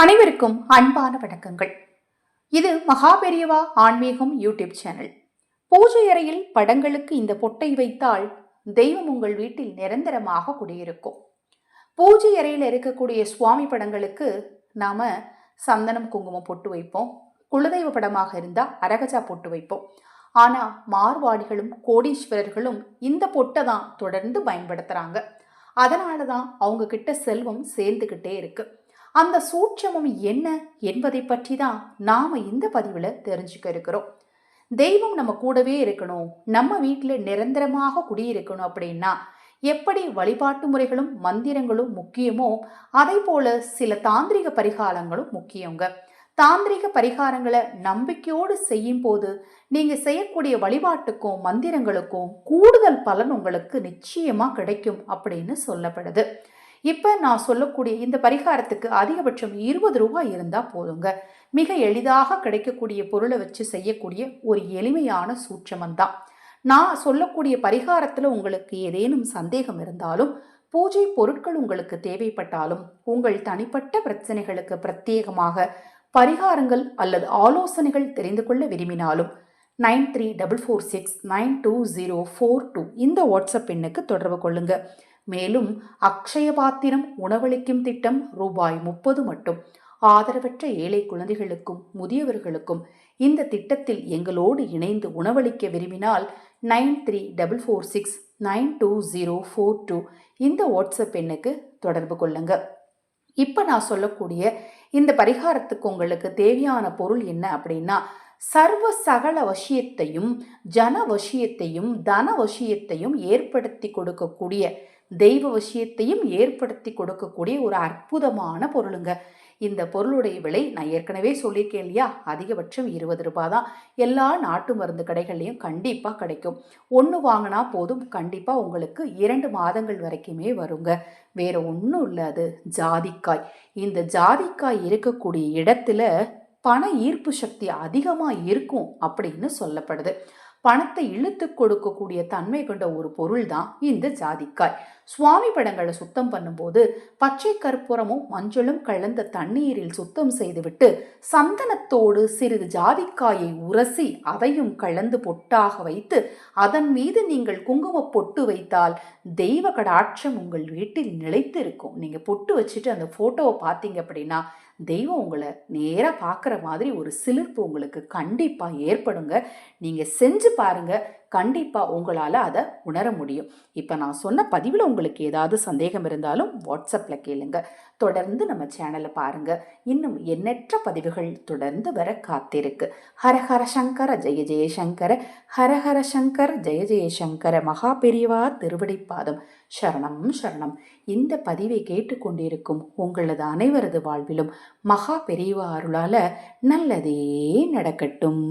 அனைவருக்கும் அன்பான வணக்கங்கள். இது மகாபெரியவா ஆன்மீகம் யூடியூப் சேனல். பூஜை அறையில் படங்களுக்கு இந்த பொட்டை வைத்தால் தெய்வம் உங்கள் வீட்டில் நிரந்தரமாக குடியிருக்கும். பூஜை அறையில் இருக்கக்கூடிய சுவாமி படங்களுக்கு நாம சந்தனம் குங்குமம் பொட்டு வைப்போம். குலதெய்வ படமாக இருந்தால் அரகஜா பொட்டு வைப்போம். ஆனால் மார்வாடிகளும் கோடீஸ்வரர்களும் இந்த பொட்டை தான் தொடர்ந்து பயன்படுத்துகிறாங்க அதனால தான் அவங்கக்கிட்ட செல்வம் சேர்ந்துக்கிட்டே இருக்குது அந்த சூட்சமம் என்ன என்பதை பற்றி தான் நாம் இந்த பதிவில் தெரிஞ்சுக்க இருக்கிறோம். தெய்வம் நம்ம கூடவே இருக்கணும். நம்ம வீட்டில் நிரந்தரமாக குடியிருக்கணும் அப்படின்னா எப்படி வழிபாட்டு முறைகளும் மந்திரங்களும் முக்கியமோ அதே போல சில தாந்திரிக பரிகாரங்களும் முக்கியங்க. தாந்திரிக பரிகாரங்களை நம்பிக்கையோடு செய்யும் போது நீங்கள் செய்யக்கூடிய வழிபாட்டுக்கும் மந்திரங்களுக்கும் கூடுதல் பலன் உங்களுக்கு நிச்சயமாக கிடைக்கும் அப்படின்னு சொல்லப்படுது. இப்போ நான் சொல்லக்கூடிய இந்த பரிகாரத்துக்கு அதிகபட்சம் இருபது ரூபாய் இருந்தால் போதுங்க. மிக எளிதாக கிடைக்கக்கூடிய பொருளை வச்சு செய்யக்கூடிய ஒரு எளிமையான சூட்சமந்தான். நான் சொல்லக்கூடிய பரிகாரத்தில் உங்களுக்கு ஏதேனும் சந்தேகம் இருந்தாலும் பூஜை பொருட்கள் உங்களுக்கு தேவைப்பட்டாலும் உங்கள் தனிப்பட்ட பிரச்சனைகளுக்கு பிரத்யேகமாக பரிகாரங்கள் அல்லது ஆலோசனைகள் தெரிந்து கொள்ள விரும்பினாலும் nine three double four six nine two zero four two இந்த வாட்ஸ்அப் எண்ணுக்கு தொடர்பு கொள்ளுங்கள் மேலும் அக்ஷய பாத்திரம் உணவளிக்கும் திட்டம் ரூபாய் முப்பது மட்டும். ஆதரவற்ற ஏழை குழந்தைகளுக்கும் முதியவர்களுக்கும் இந்த திட்டத்தில் எங்களோடு இணைந்து உணவளிக்க விரும்பினால் nine three double four six nine two zero four two இந்த வாட்ஸ்அப் எண்ணுக்கு தொடர்பு கொள்ளுங்க. இப்போ நான் சொல்லக்கூடிய இந்த பரிகாரத்துக்கு உங்களுக்கு தேவையான பொருள் என்ன அப்படின்னா சர்வ சகல வசியத்தையும் ஜன வசியத்தையும் தன வசியத்தையும் ஏற்படுத்தி கொடுக்கக்கூடிய தெய்வ விஷயத்தையும் ஏற்படுத்தி கொடுக்கக்கூடிய ஒரு அற்புதமான பொருளுங்க. இந்த பொருளுடைய விலை நான் ஏற்கனவே சொல்லியிருக்கேன் இல்லையா? அதிகபட்சம் இருபது ரூபாய் தான். எல்லா நாட்டு மருந்து கடைகள்லையும் கண்டிப்பாக கிடைக்கும். ஒன்று வாங்கினா போதும். கண்டிப்பாக உங்களுக்கு இரண்டு மாதங்கள் வரைக்குமே வருங்க. வேற ஒன்றும் இல்லை அது. ஜாதிக்காய். இந்த ஜாதிக்காய் இருக்கக்கூடிய இடத்துல பண ஈர்ப்பு சக்தி அதிகமாக இருக்கும் அப்படின்னு சொல்லப்படுது. பணத்தை இழுத்து கொடுக்கக்கூடிய தன்மை கொண்ட ஒரு பொருள் தான் இந்த ஜாதிக்காய். சுவாமி படங்களை சுத்தம் பண்ணும்போது பச்சை கற்பூரமும் மஞ்சளும் கலந்த தண்ணீரில் சுத்தம் செய்துவிட்டு சந்தனத்தோடு சிறிது ஜாதிக்காயை உரசி அதையும் கலந்து பொட்டாக வைத்து அதன் மீது நீங்கள் குங்கும பொட்டு வைத்தால் தெய்வ கடாட்சம் உங்கள் வீட்டில் நிலைத்து இருக்கும் நீங்கள் பொட்டு வச்சுட்டு அந்த ஃபோட்டோவை பார்த்தீங்க அப்படின்னா தெய்வம் உங்களை நேராக பார்க்குற மாதிரி ஒரு சிலிர்ப்பு உங்களுக்கு கண்டிப்பாக ஏற்படுங்க. நீங்கள் செஞ்சு பாருங்கள் கண்டிப்பாக உங்களால் அதை உணர முடியும். இப்போ நான் சொன்ன பதிவில் உங்களுக்கு ஏதாவது சந்தேகம் இருந்தாலும் வாட்ஸ்அப்பில் கேளுங்க. தொடர்ந்து நம்ம சேனலை பாருங்க. இன்னும் எண்ணற்ற பதிவுகள் தொடர்ந்து வர காத்திருக்கு. ஹரஹர சங்கர ஜெய ஜெயசங்கர ஹரஹர சங்கர் ஜெய ஜெயசங்கர மகா பெரியவா திருவடிப்பாதம். சரணம் சரணம். இந்த பதிவை கேட்டுக்கொண்டிருக்கும் உங்களது அனைவரது வாழ்விலும் மகா பெரியவா அருளால் நல்லதே நடக்கட்டும்.